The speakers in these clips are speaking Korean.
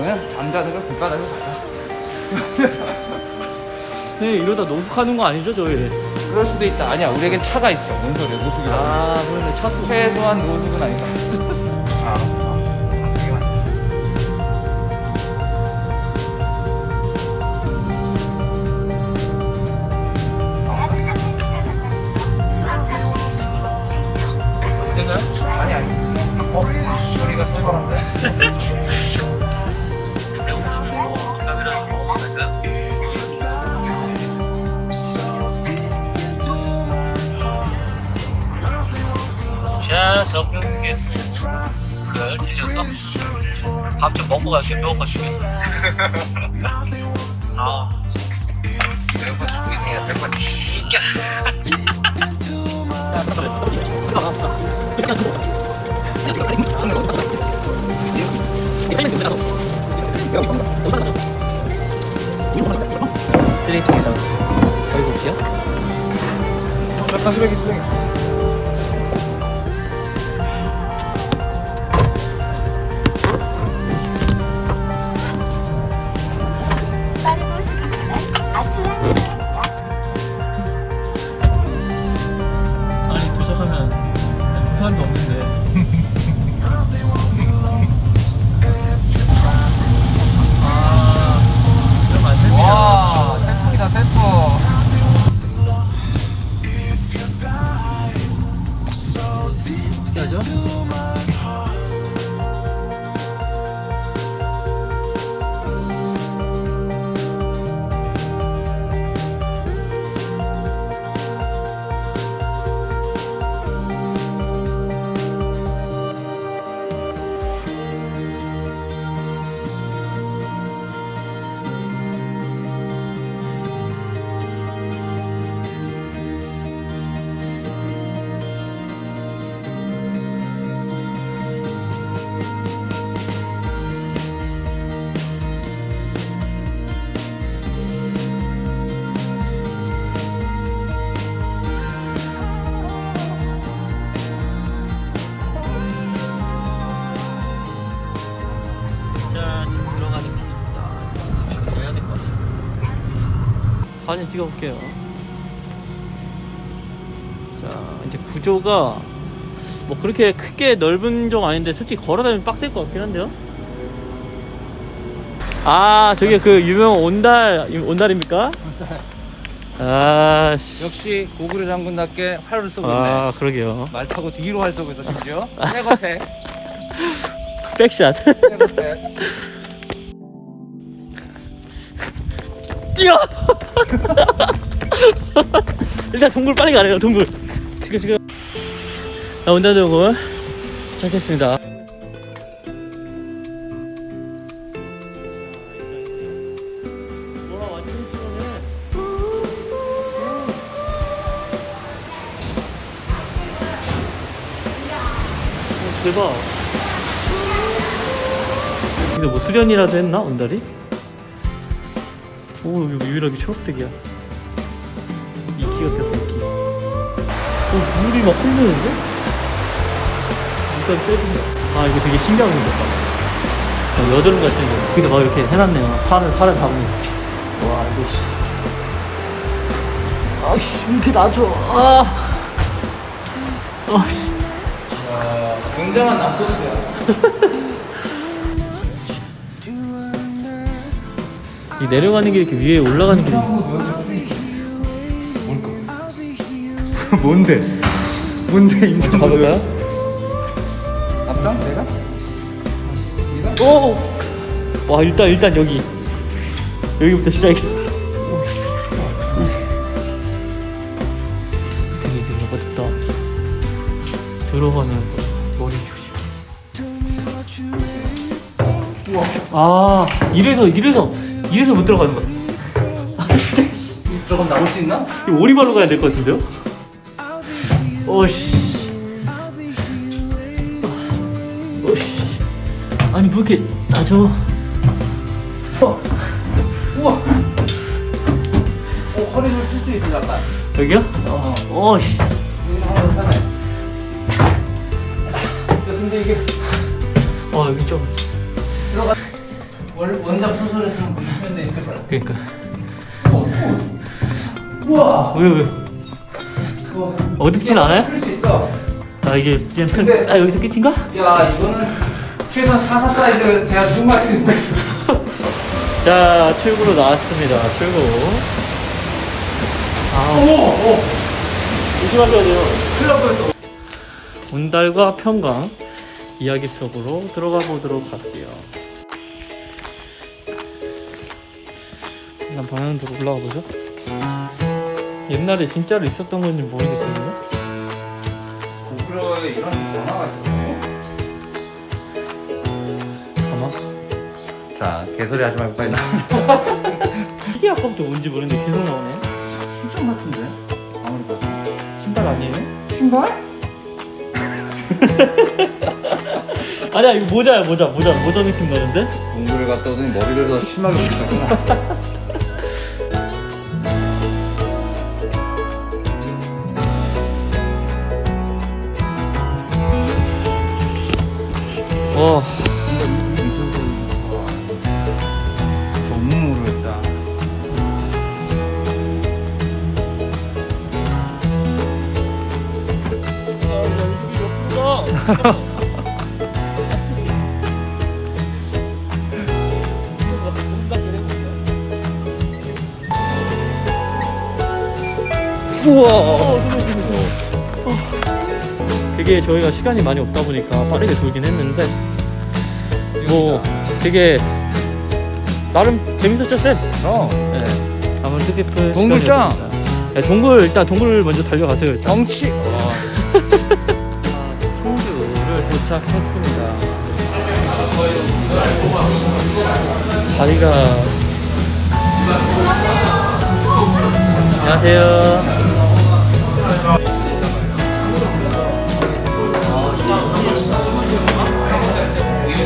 남자들은 길바닥에서 자자. 네, 이러다 노숙하는 거 아니죠, 저희? 그럴 수도 있다. 아니야, 우리에겐 차가 있어. 뭔 소리야, 노숙이라고. 아, 그러네, 차수. 최소한 노숙은 아니다. 아, 아. 아니 아니. 어? 소리가 쏠쏠한데? 적응겠습니다. 그걸 틀려서 밥좀 먹고 갈게 배고파 죽겠어. 사진 찍어볼게요. 자, 이제 구조가 뭐 그렇게 크게 넓은 좀 아닌데 솔직히 걸어다니면 빡셀 것 같긴 한데요. 아, 저게 그 유명 온달 온달입니까? 아, 씨. 역시 고구려 장군답게 활을 쏘고 있네. 아, 그러게요. 말 타고 뒤로 활 쏘고 있어 심지어. 새것에. 백샷. 새것에. 뛰어! 일단 동굴 빨리 가래요 동굴. 지금 지금. 자 온다 동굴. 시작했습니다. 대박. 근데 뭐 수련이라도 했나 온달이? 오 여기 유일하게 초록색이야. 이끼 같았어 이끼 오 물이 막 흐르는데? 일단 빼준다 아 이거 되게 신기한 건데 어, 여드름 같이 생겨 근데 막 이렇게 해놨네요 팔을 살을 담는 와 이거 씨. 아씨 이렇게 나죠 아. 아씨. 야, 굉장한 남코스야. 이 내려가는 게 이렇게 위에 올라가는 길이 뭔데? 뭔데 이 먼저 가볼까요? 앞장 내가? 오! 와 일단 일단 여기 여기부터 시작이 되게 되게 어둡다 들어가는 거 머리 조심 우와 아 이래서 이래서 이래서 못 들어가는 거야. 들어가면 나올 수 있나? 이거 오리발로 가야 될 것 같은데요? 오씨 오씨 아니 뭐 이렇게 나저 어. 우와. 오, 허리를 풀수 있어 약간. 여기요? 어. 오씨 여기는 하나 근데 이게 어 여기 좀 들어가. 원- 원작 소설에서는 그 있을 거야. 그러니까 우와. 왜 왜? 어둡진 않아요? 풀수 있어. 아 이게 그냥 편... 근데- 아 여기서 끝인가? 야 이거는 최소한 44 사이즈 돼야 누말 수 있는데. 자 출구로 나왔습니다 출구 아오 오. 조심하셔야 돼요 날 뻔했어. 운달과 평강 이야기 속으로 들어가 보도록 할게요 일단 방향으로 올라가 보죠 옛날에 진짜로 있었던 건지 모르겠거든요 고구려에 이런 변화가 있었네. 아마 자 개소리 하지 말고 빨리 나. 이게 아까부터 뭔지 모르는데 계속 나오네 출장 같은데. 아무래도. 신발 아니에요? 신발? 아니야 이거 모자야 모자 모자 모자 느낌 나는데? 공부를 갔다 오더니 머리를 더 심하게 붙였구나. 와 너무 모르겠다. 우와 되게 저희가 시간이 많이 없다 보니까 빠르게 돌긴 했는데 뭐 되게 나름 재밌었죠 쌤? 어. 네 아무 뜻깊은 동굴장! 시간이었습니다. 네, 동굴 일단 동굴 먼저 달려가세요 일단 경치. 충주를 도착했습니다 자리가 안녕하세요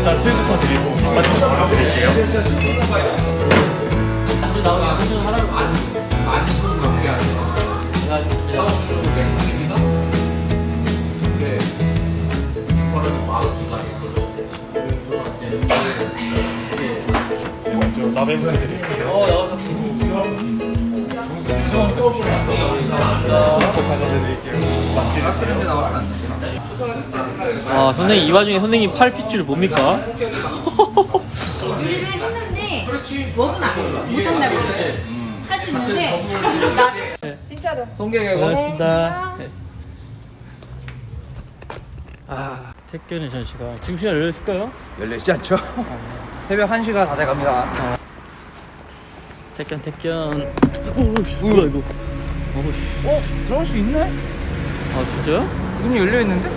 일단 수육부터 드리고 바깥쪽 바로 드릴게요. 안주 나오게 한줄 하나로 나베분 드릴게요. 어 나와서 쓰는데 나와서 안 아 선생님 이 와중에 선생님 팔 핏줄 뭡니까? 요리를 했는데 먹은 안 못한다고. 하지 못해. 그리고 나 진짜로. 송개개고. 고맙습니다 네. 아 택견의 전시가 지금 시간 열렸을까요? 열리지 않죠? 새벽 1시가 다 돼갑니다. 택견 택견 오씨 뭐야 이거 오씨 어? 들어올 수 있네? 아 진짜요? 문이 열려 있는데?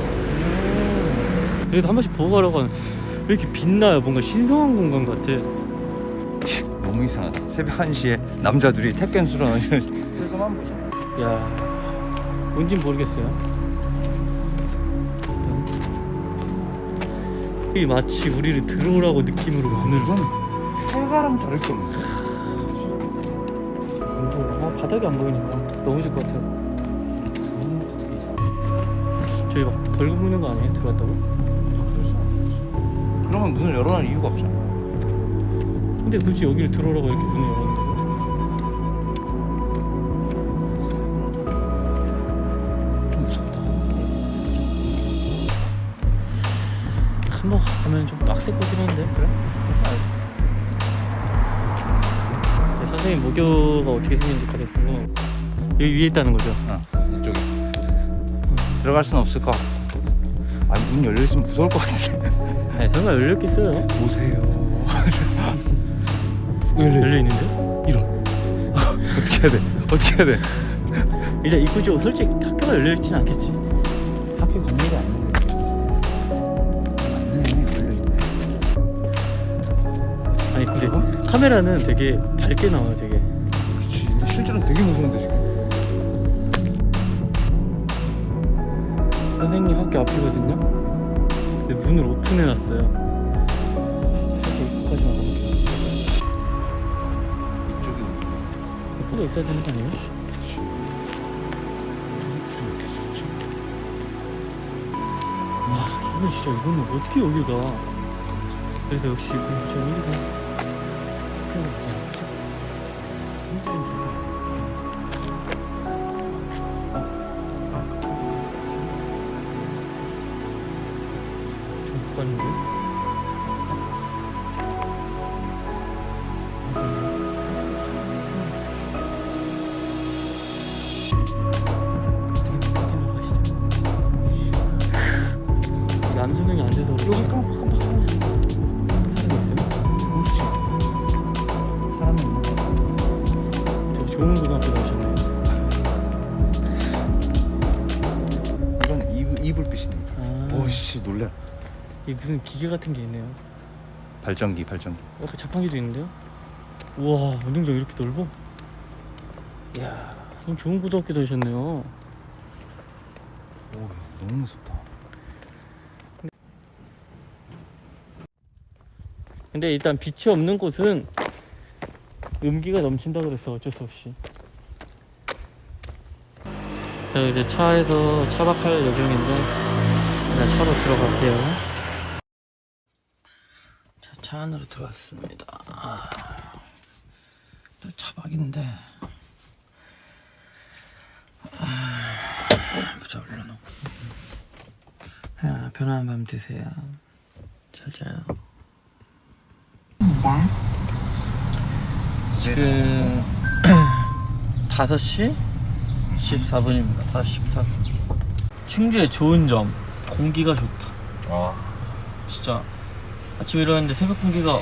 그래도 한 번씩 보고 가려고 하는 왜 이렇게 빛나요 뭔가 신성한 공간 같아 너무 이상하다. 새벽 1시에 남자들이 택견 수로 그래서만 보자. 야 뭔진 모르겠어요 이 마치 우리를 들어오라고 느낌으로 오늘 이건 해가랑 다를 게 없네. 아, 바닥이 안 보이니까 너무 질것 같아요 저희 막 벌금 무는 거 아니에요? 들어왔다고? 그러면 문을 열어놓을 이유가 없잖아. 근데 굳이 여기를 들어오라고 이렇게 문을 열었는다고? 좀 무섭다. 한번 가면 좀 빡셀 거긴 한데 그래? 네, 선생님 모교가 어떻게 생긴지 가장 궁금하고 여기 위에 있다는 거죠? 어. 들어갈 순 없을 거. 아니 문 열려 있으면 무서울 것 같은데. 아니 설마 열렸겠어요? 오세요. 열려 있는데? 이런. 어떻게 해야 돼? 어떻게 해야 돼? 일단 입구 쪽 솔직히 학교가 열려 있진 않겠지 학교 건물이. 맞네, 열려 있네. 아니 근데 카메라는 되게 밝게 나와요 되게 그렇지. 근데 실제로는 되게 무서운데 지금. 선생님 학교 앞이거든요? 근데 문을 오픈해 놨어요? 이렇게 입구까지 나가볼게요. 이쪽이 입구가 있어야 되는 거 아니에요? 와 이건 진짜 이거는 어떻게 여기가? 그래서 역시 공부장 있는데? 아, 남수능이 안 돼서 여기 깜빡깜빡 사람 있어요? 모르지. 사람이 있는 것 되게 좋은 고등학교 가셨네. 이건 이불, 이불빛이네. 아. 오씨 놀래 이 무슨 기계 같은 게 있네요. 발전기 발전기. 약간 자판기도 있는데요? 우와 운동장 이렇게 넓어? 이야 너무 좋은 고등학교 다니셨네요 오 너무 무섭다. 근데 일단 빛이 없는 곳은 음기가 넘친다 그래서 어쩔 수 없이 자 이제 차에서 차박할 예정인데 일단 차로 들어갈게요 자, 차 안으로 들어왔습니다. 아, 또 차박인데. 아, 보자 올려놓고. 아, 편안한 밤 되세요. 잘 자요. 지금 5시 14분입니다. 5시 14분. 충주의 좋은 점 공기가 좋다. 아. 진짜 아침에 일어났는데 새벽 공기가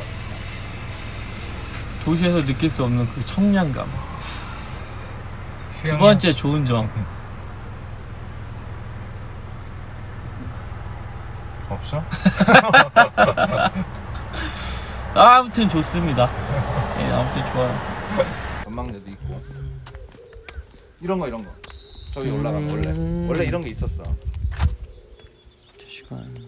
도시에서 느낄 수 없는 그 청량감. 두 번째 좋은 점 없어? 아무튼 좋습니다. 예, 아무튼 좋아요. 전망대도 있고. 이런 거 이런 거. 저기 음. 올라가면 원래 원래 이런 게 있었어. 시간.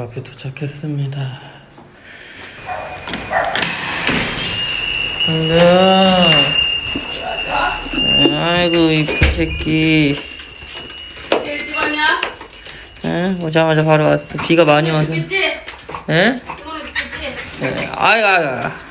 집 앞에 도착했습니다. 한가. 아이고 이쁜 새끼. 일찍 왔냐? 응? 오자마자 바로 왔어. 비가 많이 와서. 오늘 죽겠지? 아이고 아이고.